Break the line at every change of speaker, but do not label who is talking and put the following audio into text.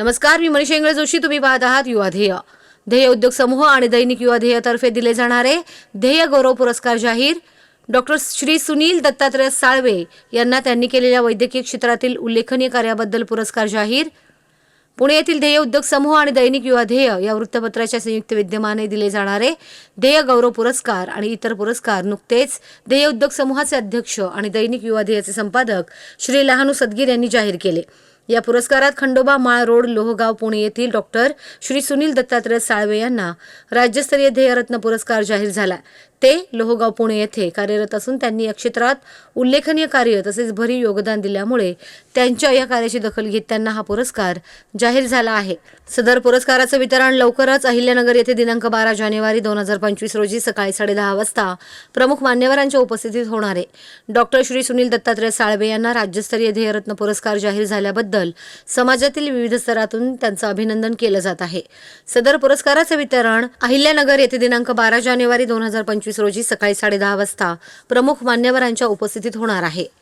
नमस्कार मी मनीषा इंगळे जोशी तुम्ही पाहत आहात युवा ध्येय. ध्येय उद्योग समूह आणि दैनिक युवा ध्येयतर्फे दिले जाणारे ध्येय गौरव पुरस्कार जाहीर. डॉक्टर श्री सुनील दत्तात्रय साळवे यांना त्यांनी केलेल्या वैद्यकीय क्षेत्रातील उल्लेखनीय कार्याबद्दल पुरस्कार जाहीर. पुणे येथील ध्येय उद्योग समूह आणि दैनिक युवा ध्येय या वृत्तपत्राच्या संयुक्त विद्यमाने दिले जाणारे ध्येय गौरव पुरस्कार आणि इतर पुरस्कार नुकतेच ध्येय उद्योग समूहाचे अध्यक्ष आणि दैनिक युवा ध्येयाचे संपादक श्री लहानू सदगीर यांनी जाहीर केले. या पुरस्कारात खंडोबा माळ रोड लोहगाव पुणे येथील डॉक्टर श्री सुनील दत्तात्रय साळवे यांना राज्यस्तरीय ध्येयरत्न पुरस्कार जाहीर झाला. ते लोहगाव पुणे येथे कार्यरत असून त्यांनी या क्षेत्रात उल्लेखनीय कार्य तसेच भरीव योगदान दिल्यामुळे त्यांच्या या कार्याची दखल घेत त्यांना हा पुरस्कार जाहीर झाला आहे. सदर पुरस्काराचं वितरण लवकरच अहिल्यानगर येथे दिनांक बारा जानेवारी दोन हजार पंचवीस रोजी सकाळी साडेदहा वाजता प्रमुख मान्यवरांच्या उपस्थितीत होणार आहे. डॉक्टर श्री सुनील दत्तात्रय साळवे यांना राज्यस्तरीय ध्येयरत्न पुरस्कार जाहीर झाल्याबद्दल समाजातील विविध स्तरातून त्यांचं अभिनंदन केलं जात आहे. सदर पुरस्काराचं वितरण अहिल्यानगर येथे दिनांक बारा जानेवारी दोन हजार पंचवीस रोजी सकाळी साडेदहा वाजता प्रमुख मान्यवरांच्या उपस्थितीत होणार आहे.